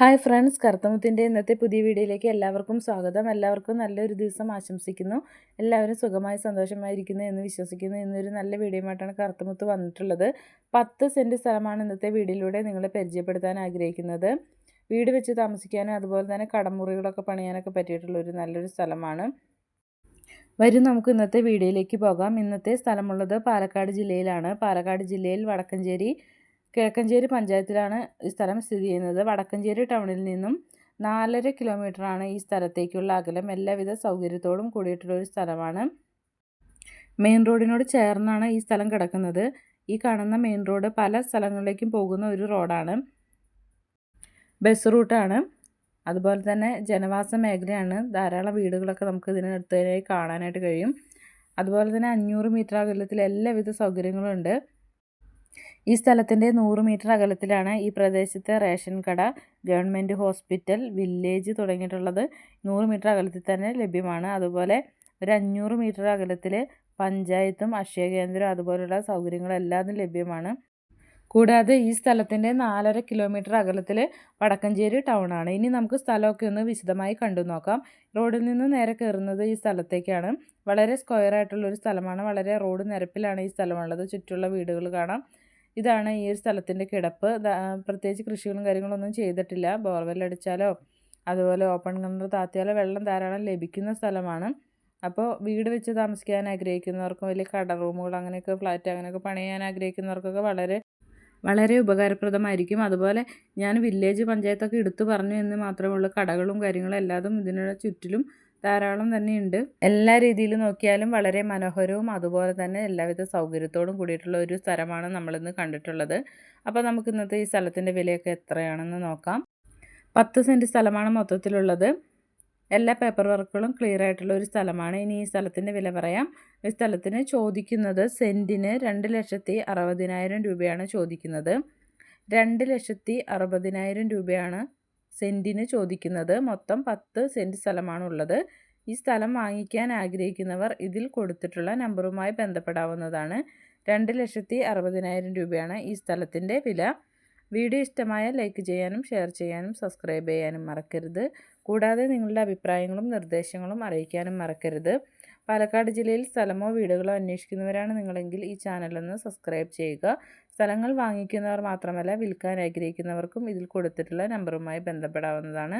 Hi friends കറുത്തമുത്തിന്റെ ഇന്നത്തെ പുതിയ വീഡിയോയിലേക്ക് എല്ലാവർക്കും സ്വാഗതം. എല്ലാവർക്കും നല്ലൊരു ദിവസം ആശംസിക്കുന്നു. എല്ലാവരും സുഖമായി സന്തോഷമായിരിക്കുന്നു എന്ന് വിശ്വസിക്കുന്നു ഇന്നൊരു നല്ല വീഡിയോയുമായിട്ടാണ് കറുത്തമുത്ത് വന്നിട്ടുള്ളത്. പത്ത് സെന്റ് സ്ഥലമാണ് ഇന്നത്തെ വീഡിയോയിലൂടെ നിങ്ങളെ പരിചയപ്പെടുത്താൻ ആഗ്രഹിക്കുന്നത്. വീട് വെച്ച് താമസിക്കാനും അതുപോലെ തന്നെ കടമുറികളൊക്കെ പണിയാനൊക്കെ പറ്റിയിട്ടുള്ള ഒരു നല്ലൊരു സ്ഥലമാണ്. വരും നമുക്ക് ഇന്നത്തെ വീഡിയോയിലേക്ക് പോകാം. ഇന്നത്തെ സ്ഥലമുള്ളത് പാലക്കാട് ജില്ലയിലാണ്. പാലക്കാട് ജില്ലയിൽ വടക്കഞ്ചേരി കിഴക്കഞ്ചേരി പഞ്ചായത്തിലാണ് ഈ സ്ഥലം സ്ഥിതി ചെയ്യുന്നത്. വടക്കഞ്ചേരി ടൗണിൽ നിന്നും നാലര കിലോമീറ്ററാണ് ഈ സ്ഥലത്തേക്കുള്ള അകലം. എല്ലാവിധ സൗകര്യത്തോടും കൂടിയിട്ടുള്ള ഒരു സ്ഥലമാണ്. മെയിൻ റോഡിനോട് ചേർന്നാണ് ഈ സ്ഥലം കിടക്കുന്നത്. ഈ കാണുന്ന മെയിൻ റോഡ് പല സ്ഥലങ്ങളിലേക്കും പോകുന്ന ഒരു റോഡാണ്. ബസ് റൂട്ടാണ്. അതുപോലെ തന്നെ ജനവാസ മേഖലയാണ്. ധാരാളം വീടുകളൊക്കെ നമുക്ക് ഇതിനടുത്തായി കാണാനായിട്ട് കഴിയും. അതുപോലെ തന്നെ അഞ്ഞൂറ് മീറ്റർ അകലത്തിൽ എല്ലാവിധ സൗകര്യങ്ങളും ഉണ്ട്. ഈ സ്ഥലത്തിന്റെ നൂറ് മീറ്റർ അകലത്തിലാണ് ഈ പ്രദേശത്തെ റേഷൻ കട ഗവൺമെന്റ് ഹോസ്പിറ്റൽ വില്ലേജ് തുടങ്ങിയിട്ടുള്ളത് നൂറ് മീറ്റർ അകലത്തിൽ തന്നെ ലഭ്യമാണ്. അതുപോലെ ഒരു അഞ്ഞൂറ് മീറ്റർ അകലത്തിൽ പഞ്ചായത്തും അക്ഷയ കേന്ദ്രം അതുപോലെയുള്ള സൗകര്യങ്ങളെല്ലാം ലഭ്യമാണ്. കൂടാതെ ഈ സ്ഥലത്തിന്റെ നാലര കിലോമീറ്റർ അകലത്തിൽ വടക്കഞ്ചേരി ടൗൺ ആണ് ഇനി നമുക്ക് സ്ഥലമൊക്കെ ഒന്ന് വിശദമായി കണ്ടു നോക്കാം. റോഡിൽ നിന്ന് നേരെ കയറുന്നത് ഈ സ്ഥലത്തേക്കാണ്. വളരെ സ്ക്വയർ ആയിട്ടുള്ള ഒരു സ്ഥലമാണ്. വളരെ റോഡ് നിരപ്പിലാണ് ഈ സ്ഥലമുള്ളത്. ചുറ്റുള്ള വീടുകൾ കാണാം. ഇതാണ് ഈ ഒരു സ്ഥലത്തിന്റെ കിടപ്പ്. പ്രത്യേകിച്ച് കൃഷികളും കാര്യങ്ങളൊന്നും ചെയ്തിട്ടില്ല. ബോർവെൽ അടിച്ചാലോ അതുപോലെ ഓപ്പൺ കിണർ താത്തിയാലോ വെള്ളം ധാരാളം ലഭിക്കുന്ന സ്ഥലമാണ്. അപ്പോൾ വീട് വെച്ച് താമസിക്കാൻ ആഗ്രഹിക്കുന്നവർക്കും വലിയ കട റൂമുകൾ അങ്ങനെയൊക്കെ ഫ്ലാറ്റ് അങ്ങനെയൊക്കെ പണിയാൻ ആഗ്രഹിക്കുന്നവർക്കൊക്കെ വളരെ വളരെ ഉപകാരപ്രദമായിരിക്കും. അതുപോലെ ഞാൻ വില്ലേജ് പഞ്ചായത്തൊക്കെ എടുത്തു പറഞ്ഞു എന്ന് മാത്രമേ ഉള്ളൂ. കടകളും കാര്യങ്ങളും എല്ലാതും ഇതിനുള്ള ചുറ്റിലും ധാരാളം തന്നെയുണ്ട്. എല്ലാ രീതിയിലും നോക്കിയാലും വളരെ മനോഹരവും അതുപോലെ തന്നെ എല്ലാവിധ സൗകര്യത്തോടും കൂടിയിട്ടുള്ള ഒരു സ്ഥലമാണ് നമ്മളിന്ന് കണ്ടിട്ടുള്ളത്. അപ്പോൾ നമുക്ക് ഇന്നത്തെ ഈ സ്ഥലത്തിന്റെ വിലയൊക്കെ എത്രയാണെന്ന് നോക്കാം. പത്ത് സെന്റ് സ്ഥലമാണ് മൊത്തത്തിലുള്ളത്. എല്ലാ പേപ്പർ വർക്കുകളും ക്ലിയർ ആയിട്ടുള്ള ഒരു സ്ഥലമാണ്. ഇനി ഈ സ്ഥലത്തിന്റെ വില പറയാം. ഈ സ്ഥലത്തിന് ചോദിക്കുന്നത് സെന്റിന് രണ്ട് ലക്ഷത്തി അറുപതിനായിരം രൂപയാണ് ചോദിക്കുന്നത്. രണ്ട് ലക്ഷത്തി അറുപതിനായിരം രൂപയാണ് സെന്റിന് ചോദിക്കുന്നത്. മൊത്തം പത്ത് സെന്റ് സ്ഥലമാണ് ഉള്ളത് ഈ സ്ഥലം വാങ്ങിക്കാൻ ആഗ്രഹിക്കുന്നവർ ഇതിൽ കൊടുത്തിട്ടുള്ള നമ്പറുമായി ബന്ധപ്പെടാവുന്നതാണ്. രണ്ട് ലക്ഷത്തി അറുപതിനായിരം രൂപയാണ് ഈ സ്ഥലത്തിന്റെ വില. വീഡിയോ ഇഷ്ടമായ ലൈക്ക് ചെയ്യാനും ഷെയർ ചെയ്യാനും സബ്സ്ക്രൈബ് ചെയ്യാനും മറക്കരുത്. കൂടാതെ നിങ്ങളുടെ അഭിപ്രായങ്ങളും നിർദ്ദേശങ്ങളും അറിയിക്കാനും മറക്കരുത്. പാലക്കാട് ജില്ലയിൽ സ്ഥലമോ വീടുകളോ അന്വേഷിക്കുന്നവരാണ് നിങ്ങളെങ്കിൽ ഈ ചാനലൊന്ന് സബ്സ്ക്രൈബ് ചെയ്യുക. സ്ഥലങ്ങൾ വാങ്ങിക്കുന്നവർ മാത്രമല്ല വിൽക്കാൻ ആഗ്രഹിക്കുന്നവർക്കും ഇതിൽ കൊടുത്തിട്ടുള്ള നമ്പറുമായി ബന്ധപ്പെടാവുന്നതാണ്.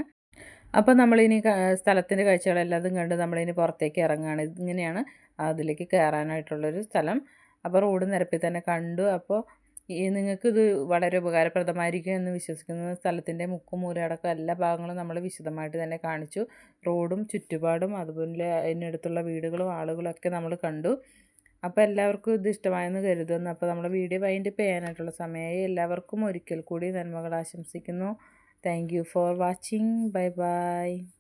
അപ്പോൾ നമ്മളിനി സ്ഥലത്തിന്റെ കാഴ്ചകളെല്ലാതും കണ്ട് നമ്മളിനി പുറത്തേക്ക് ഇറങ്ങുകയാണ്. ഇങ്ങനെയാണ് അതിലേക്ക് കയറാനായിട്ടുള്ളൊരു സ്ഥലം. അപ്പോൾ റോഡ് നിരപ്പിൽ തന്നെ കണ്ടു. അപ്പോൾ നിങ്ങൾക്കിത് വളരെ ഉപകാരപ്രദമായിരിക്കും എന്ന് വിശ്വസിക്കുന്ന. സ്ഥലത്തിന്റെ മുക്കും മൂലയടക്കം എല്ലാ ഭാഗങ്ങളും നമ്മൾ വിശദമായിട്ട് തന്നെ കാണിച്ചു. റോഡും ചുറ്റുപാടും അതുപോലെ അതിനടുത്തുള്ള വീടുകളും ആളുകളൊക്കെ നമ്മൾ കണ്ടു. അപ്പോൾ എല്ലാവർക്കും ഇത് ഇഷ്ടമായെന്ന് കരുതുന്നു. അപ്പോൾ നമ്മുടെ വീഡിയോ വൈൻഡപ്പ് ചെയ്യാനായിട്ടുള്ള സമയമായി. എല്ലാവർക്കും ഒരിക്കൽ കൂടി നന്മകൾ ആശംസിക്കുന്നു. Thank for watching. Bye bye.